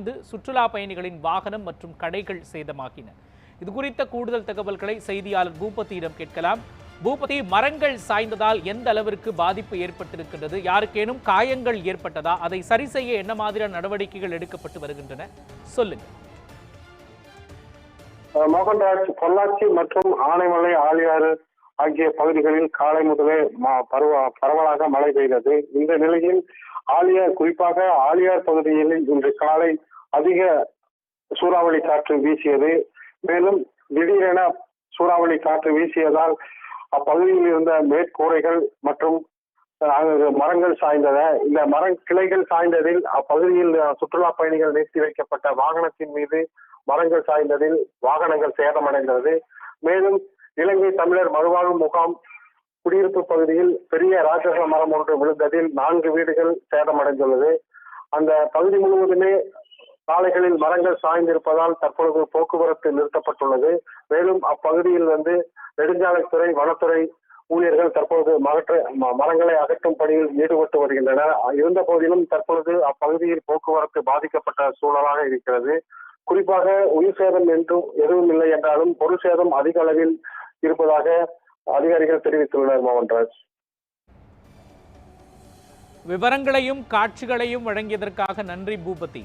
இந்த சுற்றுலா பயணிகளின் வாகனம் மற்றும் கடைகள் சேதமாகின. இது குறித்த கூடுதல் தகவல்களை செய்தியாளர் பூபதியிடம் கேட்கலாம். பூபதி மரங்கள் சாய்ந்ததால் எந்த அளவிற்கு பாதிப்பு ஏற்பட்டிருக்கின்றது? யாருக்கேனும் காயங்கள் ஏற்பட்டதா? அதை சரி செய்ய என்ன மாதிரியான நடவடிக்கைகள் எடுக்கப்பட்டு வருகின்றன? சொல்லுங்க. மோகன்ராஜ் பொள்ளாச்சி மற்றும் ஆனைமலை ஆழியாறு ஆகிய பகுதிகளில் காலை முதலே பரவலாக மழை பெய்தது. இந்த நிலையில் ஆலியார் குறிப்பாக ஆழியார் பகுதியில் இன்று காலை அதிக சூறாவளி காற்று வீசியது. மேலும் திடீரென சூறாவளி காற்று வீசியதால் அப்பகுதியில் இருந்த மேற்கூரைகள் மற்றும் மரங்கள் சாய்ந்தன. இந்த மர கிளைகள் சாய்ந்ததில் அப்பகுதியில் சுற்றுலா பயணிகள் நிறுத்தி வைக்கப்பட்ட வாகனத்தின் மீது மரங்கள் சாய்ந்ததில் வாகனங்கள் சேதமடைந்தது. மேலும் இலங்கை தமிழர் மறுவாழ்வு முகாம் குடியிருப்பு பகுதியில் பெரிய ராட்சச மரம் ஒன்று விழுந்ததில் நான்கு வீடுகள் சேதமடைந்துள்ளது. அந்த பகுதி முழுவதுமே சாலைகளில் மரங்கள் சாய்ந்திருப்பதால் தற்பொழுது போக்குவரத்து நிறுத்தப்பட்டுள்ளது. மேலும் அப்பகுதியில் வந்து நெடுஞ்சாலைத்துறை வனத்துறை ஊழியர்கள் தற்பொழுது மகற்ற ம- மரங்களை அகற்றும் பணியில் ஈடுபட்டு வருகின்றனர். இருந்த போதிலும் தற்பொழுது அப்பகுதியில் போக்குவரத்து பாதிக்கப்பட்ட சூழலாக இருக்கிறது. குறிப்பாக உயிர் சேதம் என்றும் எதுவும் இல்லை என்றாலும் பொருள் சேதம் அதிக அளவில் இருப்பதாக அதிகாரிகள் தெரிவித்துள்ளனர் மோகன்ராஜ் விவரங்களையும் காட்சிகளையும் வழங்கியதற்காக நன்றி பூபதி.